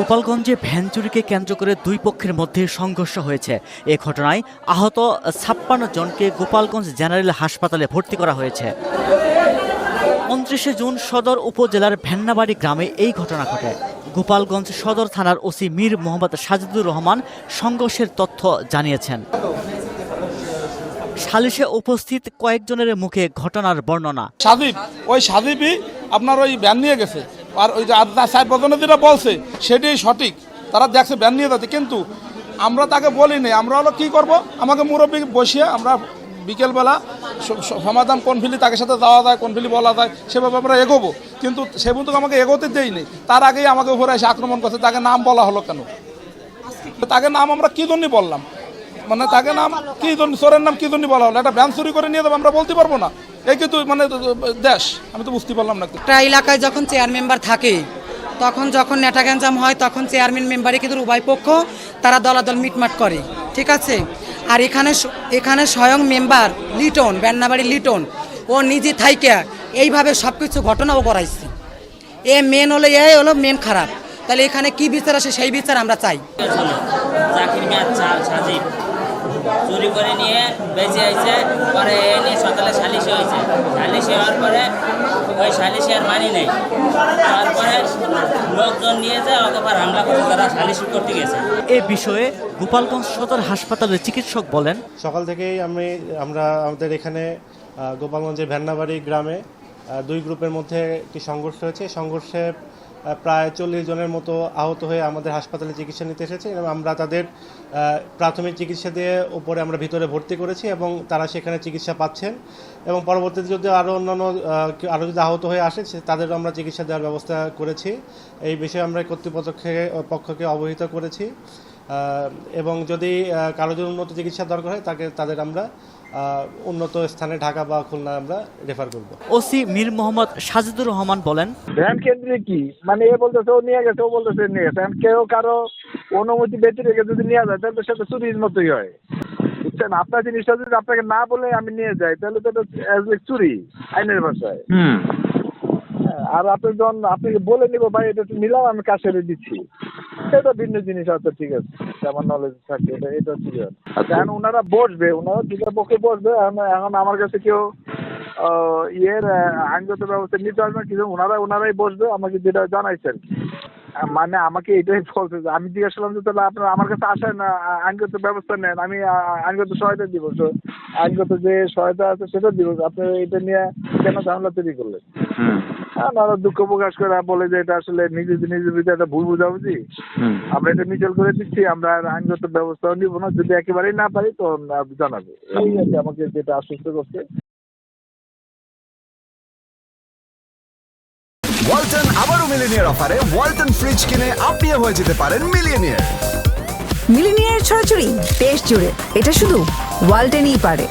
গোপালগঞ্জে ভ্যান চুরিকে কেন্দ্র করে দুই পক্ষের মধ্যে সংঘর্ষ হয়েছে। এ ঘটনায় আহত ছাপ্পান্ন জনকে গোপালগঞ্জ জেনারেল হাসপাতালে ভর্তি করা হয়েছে। উনত্রিশে জুন সদর উপজেলার ভেন্নাবাড়ি গ্রামে এই ঘটনা ঘটে। গোপালগঞ্জ সদর থানার ওসি মীর মোহাম্মদ সাজিদুর রহমান সংঘর্ষের তথ্য জানিয়েছেন। সালিশে উপস্থিত কয়েকজনের মুখে ঘটনার বর্ণনা। সাদীপ ওই সাদীপই আপনার ওই ব্যান নিয়ে গেছে। আর ওই যে আদা সাহেব প্রতিনিধিরা বলছে, সেটাই সঠিক। তারা দেখছে, ব্যান নিয়ে যাচ্ছে। কিন্তু আমরা তাকে বলিনি আমরা হলো কি করব? আমাকে মুরব্বী বসিয়ে আমরা বিকেলবেলা সমাধান কোন ফিলি তাকে সাথে যাওয়া যায়, কোন ফিলি বলা যায়, সেভাবে আমরা এগোবো। কিন্তু সে কিন্তু আমাকে এগোতে দেয়নি। তার আগেই আমাকে উপরে এসে আক্রমণ করছে। তাকে নাম বলা হলো কেন? তাকে নাম আমরা কি জন্য বললাম? মানে তাকে নাম কি জন্য, চোরের নাম কি জন্য বলা হলো? একটা ব্যান চুরি করে নিয়ে যাব, আমরা বলতে পারব না। এই কিন্তু মানে দেশ আমি তো বুঝতে পারলাম না। একটা এলাকায় যখন চেয়ার মেম্বার থাকে তখন যখন নেটা গ্যাঞ্জাম হয় তখন চেয়ারম্যান মেম্বারই কিন্তু উভয় পক্ষ তারা দলাদল মিটমাট করে ঠিক আছে? আর এখানে এখানে স্বয়ং মেম্বার লিটন বেন্নাবাড়ি লিটন ও নিজে থাইকে এইভাবে সব কিছু ঘটনাও করাইছে এ মেন হলো এ হলো মেন খারাপ। তাহলে এখানে কি বিচার আসে সেই বিচার আমরা চাই। চুরি করে নিয়ে বেঁচে আইছে পরে এ নিয়ে সকালে সালিশি হয়েছে। সালিশি হওয়ার পরে ওই সালিশি আর মানি নেই। তারপরে লোকজন নিয়ে যায় অতবার হামলা করে তারা সালিশি করতে গেছে। এ বিষয়ে গোপালগঞ্জ সদর হাসপাতালের চিকিৎসক বলেন সকাল থেকেই আমি আমরা আমাদের এখানে গোপালগঞ্জের ভ্যান্নাবাড়ি গ্রামে দুই গ্রুপের মধ্যে একটি সংঘর্ষ হয়েছে। সংঘর্ষে প্রায় চল্লিশ জনের মতো আহত হয়ে আমাদের হাসপাতালে চিকিৎসা নিতে এসেছে এবং আমরা তাদের প্রাথমিক চিকিৎসা দিয়ে উপরে আমরা ভিতরে ভর্তি করেছি এবং তারা সেখানে চিকিৎসা পাচ্ছেন। এবং পরবর্তীতে যদি আরও অন্যান্য আরও যদি আহত হয়ে আসে তাদেরও আমরা চিকিৎসা দেওয়ার ব্যবস্থা করেছি। এই বিষয়ে আমরা কর্তৃপক্ষকে, পক্ষকে অবহিত করেছি। এবং যদি আহ, কারও যদি উন্নত চিকিৎসা দরকার হয় তাকে তাদের আমরা আহ, উন্নত স্থানে ঢাকা বা খুলনা আমরা রেফার করব। ওসি মীর মোহাম্মদ সাজিদুর রহমান বলেন ভ্যান কেন্দ্রে কি? মানে এ বলতেছে ও নিয়ে গেছে ও বলতেছে নিয়ে গেছে। এখন কেউ কারও অনুমতি বেঁচে রেখে যদি নিয়ে যায় তাহলে সেটা চুরির মতোই হয়। বুঝছেন? আপনার জিনিসটা যদি আপনাকে না বলে আমি নিয়ে যাই তাহলে তো এটা চুরি আইনের ভাষায়। আর আপনি যখন আপনাকে বলে নিবো ভাই এটা একটু নিলাম আমি কাছে দিচ্ছি। সেটা ভিন্ন জিনিস আছে ঠিক আছে। আমার নলেজ থাকে এটা এটা ঠিক আছে। আচ্ছা। এখন ওনারা বসবে ওনারা দুটা পক্ষে বসবে এখন আমার কাছে কেউ ইয়ের আইনগত ব্যবস্থা নিতে হবে না কিছু ওনারা ওনারাই বসবে আমাকে যেটা জানাইছে আর কি। আহ, মানে আমাকে এটাই বলছে যে আমি জিজ্ঞাসা করলাম যে তাহলে আপনারা আমার কাছে আসেন আইনগত ব্যবস্থা নেন আমি আইনগত সহায়তা দিব। তো আইনগত যে সহায়তা আছে সেটা দিব। আপনি এটা নিয়ে কেন ঝামেলা তৈরি করলেন? হ্যাঁ ওনারা দুঃখ প্রকাশ করে বলে যে এটা আসলে নিজের নিজের ভিতরে একটা ভুল বুঝাবুঝি। আমরা এটা মিচল করে দিচ্ছি আমরা আর আইনগত ব্যবস্থাও নিব না যদি একেবারেই না পারি তো জানাব। এই আর কি আমাকে যেটা আশ্বস্ত করছে। ওয়ালটন আবারও মিলিনিয়ার অফারে ওয়ালটন ফ্রিজ কিনে আপনিও হয়ে যেতে পারেন মিলিয়নিয়ার মিলিনিয়ার ছড়াছড়ি দেশ জুড়ে এটা শুধু ওয়ালটেনই পারে।